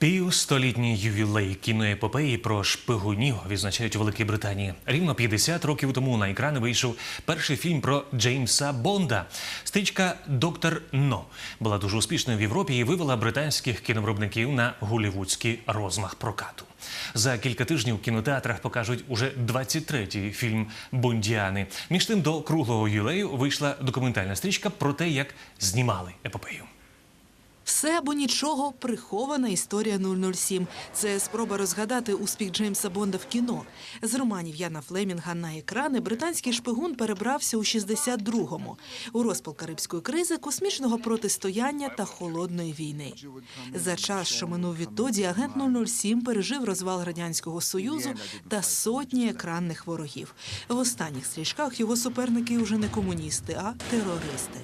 Півстолітній ювілей кіноепопеї про шпигунів відзначають у Великій Британії. Рівно 50 років тому на екрани вийшов перший фільм про Джеймса Бонда. Стрічка Доктор Но була дуже успішною в Європі і вивела британських кіновиробників на голівудський розмах прокату. За кілька тижнів в кінотеатрах покажуть уже 23-й фільм Бондіани. Між тим до круглого ювілею вийшла документальна стрічка про те, як знімали епопею. Все або нічого прихована історія 007. Це спроба розгадати успіх Джеймса Бонда в кіно. З романів Яна Флемінга на екрани британський шпигун перебрався у 62-му. У розпал Карибської кризи, космічного протистояння та холодної війни. За час, що минув відтоді, агент 007 пережив розвал радянського союзу та сотні екранних ворогів. В останніх стрічках його суперники уже не комуністи, а терористи.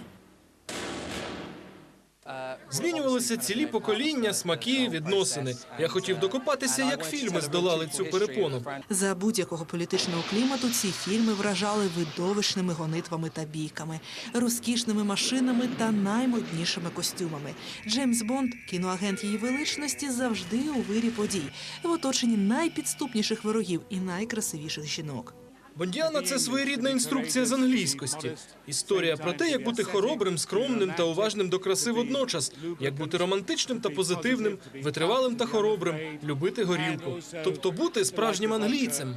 Змінювалися цілі покоління, смаки, відносини. Я хотів докопатися, як фільми здолали цю перепону. За будь-якого політичного клімату ці фільми вражали видовищними гонитвами та бійками, розкішними машинами та наймоднішими костюмами. Джеймс Бонд, кіноагент її величності, завжди у вирі подій, в оточенні найпідступніших ворогів і найкрасивіших жінок. Бондіана це своєрідна інструкція з англійськості. Історія про те, як бути хоробрим, скромним та уважним до краси водночас, як бути романтичним та позитивним, витривалим та хоробрим, любити горілку, тобто бути справжнім англійцем.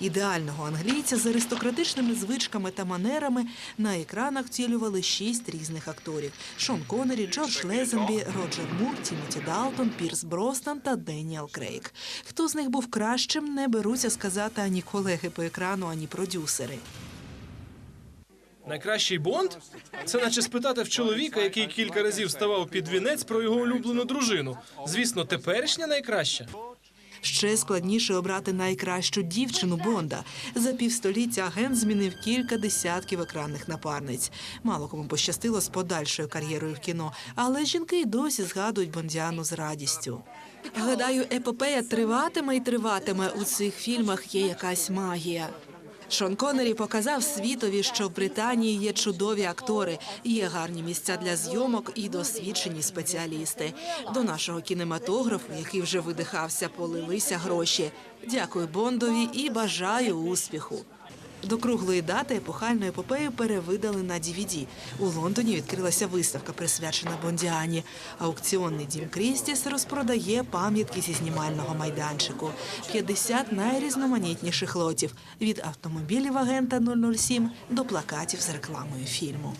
Ідеального англійця з аристократичними звичками та манерами на екранах втілювали шість різних акторів: Шон Коннері, Джордж Лезенбі, Роджер Мур, Тімоті Далтон, Пірс Бростон та Деніел Крейг. Хто з них був кращим, не беруться сказати ані колеги по екрану, ані продюсери. Найкращий бонд це наче спитати в чоловіка, який кілька разів ставав під вінець про його улюблену дружину. Звісно, теперішня найкраща. Ще складніше обрати найкращу дівчину Бонда. За півстоліття агент змінив кілька десятків екранних напарниць. Мало кому пощастило з подальшою кар'єрою в кіно, але жінки й досі згадують Бондіану з радістю. Гадаю, епопея триватиме і триватиме. У цих фільмах є якась магія. Шон Коннері показав світові, що в Британії є чудові актори, є гарні місця для зйомок і досвідчені спеціалісти. До нашого кінематографу, який вже видихався, полилися гроші. Дякую Бондові і бажаю успіху. До круглої дати епохальну епопею перевидали на DVD. У Лондоні відкрилася виставка, присвячена Бондіані. Аукціонний дім Крістіс розпродає пам'ятки зі знімального майданчику. 50 найрізноманітніших лотів від автомобілів агента 007 до плакатів з рекламою фільму.